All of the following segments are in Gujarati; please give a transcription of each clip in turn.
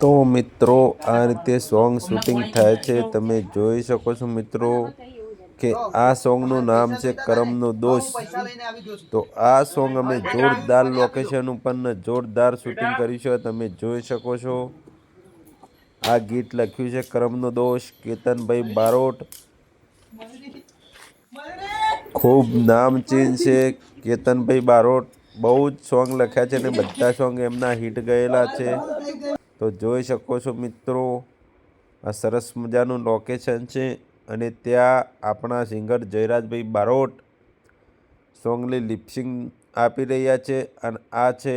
તો મિત્રો, આ રીતે સોંગ શૂટિંગ થાય છે. તમે જોઈ શકો છો મિત્રો કે આ સોંગનું નામ છે કરમનો દોષ. તો આ સોંગ અમે જોરદાર લોકેશન ઉપર જોરદાર શૂટિંગ કર્યું તમે જોઈ શકો છો. આ ગીત લખ્યું છે કરમનો દોષ. કેતનભાઈ બારોટ. ખૂબ નામચીન છે. કેતનભાઈ બારોટ બહુ જ સોંગ લખ્યા છે અને બધા સોંગ એમના હિટ ગયેલા છે. તો જોઈ શકો છો મિત્રો, આ સરસ મજાનું લોકેશન છે અને ત્યાં આપણા સિંગર જયરાજભાઈ બારોટ સોંગની લિપસિંગ આપી રહ્યા છે અને આ છે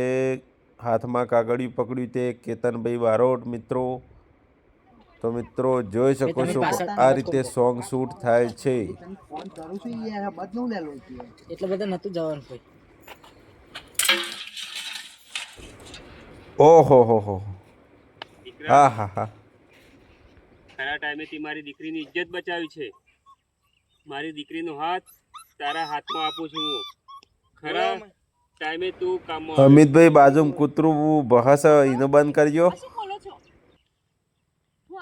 હાથમાં કાગળિયું પકડ્યું તે કેતનભાઈ બારોટ મિત્રો. તો મિત્રો જોઈ શકો છો કે આ રીતે સોંગ શૂટ થાય છે. ફોન કરું છું યાર બધું લે લો એટલે બધા નતું જવાનું કોઈ. ઓહો હો હો હા. હા હા ખરા ટાઈમેથી મારી દીકરીની ઇજ્જત બચાવી છે. મારી દીકરીનો હાથ તારા હાથમાં આપું છું હું. ખરા ટાઈમે તું કામ. અમિતભાઈ બાજુમ કૂતરું બહસ એનો બંધ કરજો.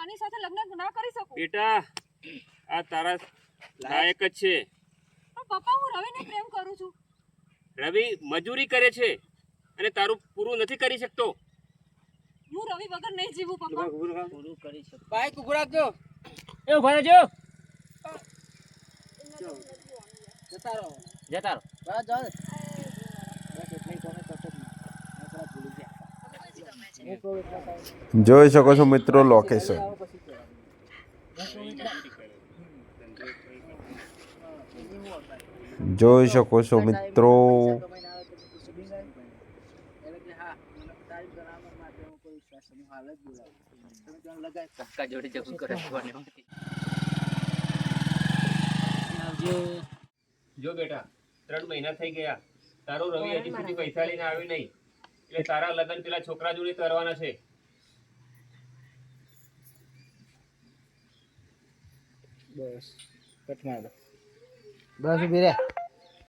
આની સાથે લગ્ન ના કરી શકું? બેટા આ તારા લાયક જ છે. પણ પપ્પા હું રવિને પ્રેમ કરું છું. રવિ મજૂરી કરે છે અને તારું પૂરું નથી કરી શકતો. હું રવિ વગર નહીં જીવું પપ્પા. પૂરું કરી શકું બાઈક ઉભું રાખજો. એ ઊભા રહેજો. જતા રહો. જતા રહો. જાઓ બસ એટલી કોને કશો જ નહીં આપણા ભૂલી ગયા હું કહું એટલા time. જોઈ શકો છો મિત્રો લોકેશન. જોઈ શકો છો મિત્રો. જો બેટા, ત્રણ મહિના થઈ ગયા. તારો રવિ હજી સુધી પૈસા લઈને આવ્યો નહીં. એટલે તારા લગ્ન પેલા છોકરા જોડે કરવાના છે. બસ કટ માર બસ ઊભી રે.